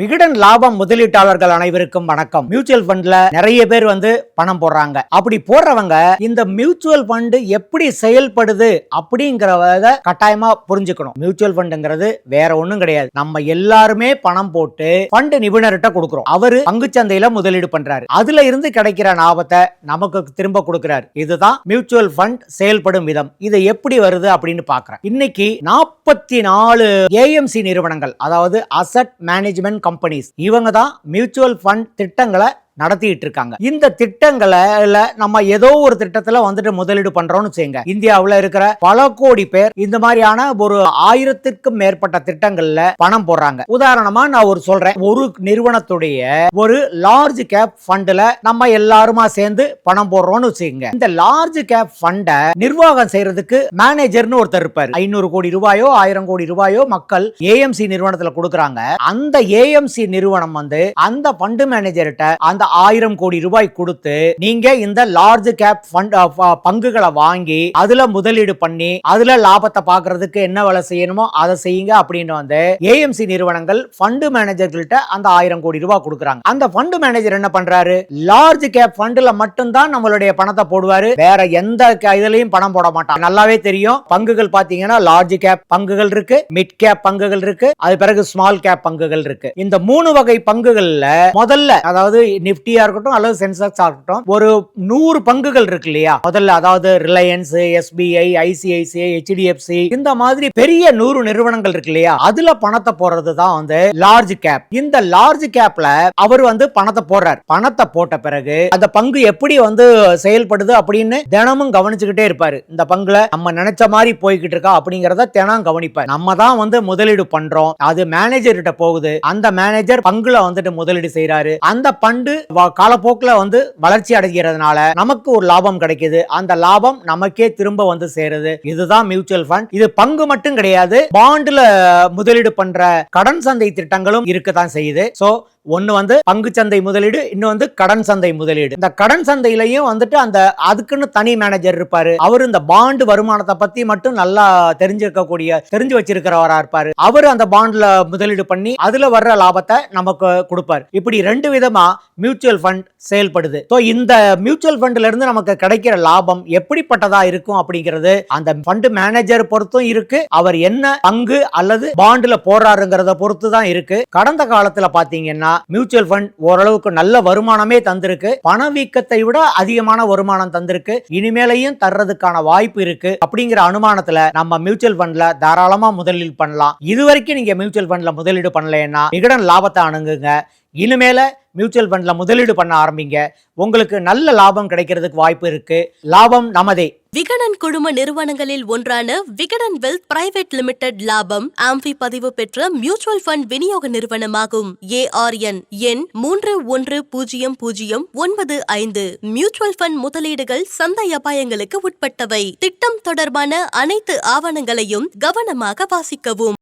விகடன் லாபம் முதலீட்டாளர்கள் அனைவருக்கும் வணக்கம். மியூச்சுவல் ஃபண்ட்ல நிறைய பேர் வந்து பணம் போடுறாங்க. அப்படி போடுறவங்க இந்த மியூச்சுவல் ஃபண்ட் எப்படி செயல்படுது அப்படிங்கிறத கட்டாயமா புரிஞ்சுக்கணும். மியூச்சுவல் ஃபண்டுங்கிறது வேற ஒண்ணும் கிடையாது. நம்ம எல்லாருமே பணம் போட்டு ஃபண்ட் நிபுணர்கிட்ட கொடுக்குறோம். அவரு பங்குச்சந்தையில முதலீடு பண்றாரு. அதுல இருந்து கிடைக்கிற லாபத்தை நமக்கு திரும்ப கொடுக்கிறார். இதுதான் மியூச்சுவல் ஃபண்ட் செயல்படும் விதம். இது எப்படி வருது அப்படின்னு பாக்குறேன் இன்னைக்கு நாற்பத்தி நாலு ஏஎம்சி நிறுவனங்கள் அதாவது அசட் மேனேஜ்மெண்ட் கம்பெனிஸ் இவங்க தான் மியூச்சுவல் ஃபண்ட் திட்டங்களை நடத்திட்டு இருக்காங்க இந்த திட்டங்களை நம்ம ஏதோ ஒரு திட்டத்துல வந்துட்டு முதலீடு பண்றோம்னு செய்யுங்க இந்தியாவில் இருக்கிற பல கோடி பேர் இந்த மாதிரியான ஒரு ஆயிரத்திற்கும் மேற்பட்ட திட்டங்கள்ல பணம் போடுறாங்க. உதாரணமா நான் ஒரு சொல்றேன். ஒரு நிறுவனத்துடைய ஒரு லார்ஜ் கேப் ஃபண்ட்ல நம்ம எல்லாருமா சேர்ந்து பணம் போடுறோம்னு வச்சுக்கோங்க. இந்த லார்ஜ் கேப் ஃபண்டை நிர்வாகம் செய்யறதுக்கு மேனேஜர்னு ஒருத்தர் இருப்பார். ஐநூறு கோடி ரூபாயோ ஆயிரம் கோடி ரூபாயோ மக்கள் ஏஎம்சி நிறுவனத்துல கொடுக்குறாங்க. அந்த ஏஎம்சி நிறுவனம் வந்து அந்த ஃபண்ட் மேனேஜர்கிட்ட அந்த ஆயிரம் கோடி ரூபாய் கொடுத்து நீங்க இந்த லார்ஜ் கேப் ஃபண்ட் பங்குகளை வாங்கி அதுல முதலீடு பண்ணி அதுல லாபத்தை பாக்குறதுக்கு என்ன வேலை செய்யணுமோ அதை செய்யுங்க அப்படின்னு வந்து ஏஎம்சி நிறுவனங்கள் ஃபண்டு மேனேஜர்கள்ட்ட அந்த ஆயிரம் கோடி ரூபாய் கொடுக்குறாங்க. அந்த ஃபண்டு மேனேஜர் என்ன பண்றாரு? லார்ஜ் கேப் ஃபண்டுல மட்டும்தான் நம்மளுடைய பணத்தை போடுவாரு. வேற எந்த இதுலயும் பணம் போட மாட்டாங்க. நல்லாவே தெரியும். பங்குகள் பாத்தீங்கன்னா லார்ஜ் கேப் பங்குகள் இருக்கு மிட் கேப் பங்குகள் இருக்கு அது பிறகு ஸ்மால் கேப் பங்குகள் இருக்கு. இந்த மூணு வகை பங்குகள்ல முதல்ல அதாவது நிப்டியா இருக்கட்டும் அல்லது சென்செக்ஸா இருக்கட்டும் ஒரு நூறு பங்குகள் இருக்கு இல்லையா? முதல்ல அதாவது ரிலையன்ஸ் எஸ்பிஐ ஐசிஐசிஐ ஹெச்டிஎஃப்சி இந்த மாதிரி பெரிய நூறு நிறுவனங்கள் இருக்கு இல்லையா? அதுல பணத்தை போடுறது தான் வந்து லார்ஜ் கேப் இந்த லார்ஜ் கேப்ல அவர் வந்து பணத்தை போடுறார். பணத்தை போட்ட பிறகு அந்த பங்கு எப்படி வந்து செயல்படுது அப்படின்னு தினமும் கவனிச்சுக்கிட்டே இருப்பாரு. இந்த பங்குல நம்ம நினைச்ச மாதிரி போய்கிட்டு இருக்கா அப்படிங்கறத தினம் கவனிப்பார். நம்ம தான் வந்து முதலீடு பண்றோம். அது மேனேஜர் கிட்ட போகுது. அந்த மேனேஜர் பங்குல வந்துட்டு முதலீடு செய்யறாரு அந்த பண்டு காலப்போக்கில் வந்து வளர்ச்சி அடைகிறதுனால நமக்கு ஒரு லாபம் கிடைக்குது. அந்த லாபம் நமக்கே திரும்ப வந்து சேருது. இதுதான் மியூச்சுவல் ஃபண்ட் இது பங்கு மட்டும் கிடையாது. பாண்டுல முதலீடு பண்ற கடன் சந்தை திட்டங்களும் இருக்கத்தான் செய்யுது. ஸோ ஒன்று வந்து பங்கு சந்தை முதலீடு இன்னும் வந்து கடன் சந்தை முதலீடு. இந்த கடன் சந்தையிலையும் வந்துட்டு அந்த அதுக்குன்னு தனி மேனேஜர் இருப்பாரு. அவர் இந்த பாண்டு வருமானத்தை பத்தி மட்டும் நல்லா தெரிஞ்சிருக்கக்கூடிய தெரிஞ்சு வச்சிருக்கிறவரா இருப்பாரு. அவர் அந்த பாண்ட்ல முதலீடு பண்ணி அதுல வர்ற லாபத்தை நமக்கு கொடுப்பார். இப்படி ரெண்டு விதமா மியூச்சுவல் ஃபண்ட் செயல்படுது. ஸோ இந்த மியூச்சுவல் ஃபண்ட்ல இருந்து நமக்கு கிடைக்கிற லாபம் எப்படிப்பட்டதா இருக்கும் அப்படிங்கிறது அந்த ஃபண்ட் மேனேஜர் பொறுத்தும் இருக்கு. அவர் என்ன பங்கு அல்லது பாண்டுல போடுறாருங்கிறத பொறுத்து தான் இருக்கு. கடந்த காலத்துல பாத்தீங்கன்னா மியூச்சுவல் ஃபண்ட் ஓரளவுக்கு நல்ல வருமானமே தந்திருக்கு. பணவீக்கத்தை விட அதிகமான வருமானம் தந்திருக்கு. இனிமேலையும் தர்றதுக்கான வாய்ப்பு இருக்கு. அப்படிங்கிற அனுமானத்துல நம்ம மியூச்சுவல் ஃபண்ட்ல தாராளமா முதலீடு பண்ணலாம். இது வரைக்கும் நீங்க மியூச்சுவல் ஃபண்ட்ல முதலீடு பண்ணலைன்னா விகடன் லாபத்தை அணுகுங்க. இனிமேல மியூச்சுவல் ஃபண்ட்ல முதலீடு பண்ண ஆரம்பிங்க. உங்களுக்கு நல்ல லாபம் கிடைக்கிறதுக்கு வாய்ப்பு இருக்கு. லாபம் நமதே. விகடன் குழும நிறுவனங்களில் ஒன்றான விகடன் வெல்த் பிரைவேட் லிமிடெட் லாபம் ஆம்பி பதிவு பெற்ற மியூச்சுவல் ஃபண்ட் விநியோக நிறுவனமாகும். ஏஆர்என் எண் மூன்று ஒன்று பூஜ்ஜியம் பூஜ்ஜியம் ஒன்பது ஐந்து. மியூச்சுவல் ஃபண்ட் முதலீடுகள் சந்தை அபாயங்களுக்கு உட்பட்டவை. திட்டம் தொடர்பான அனைத்து ஆவணங்களையும் கவனமாக வாசிக்கவும்.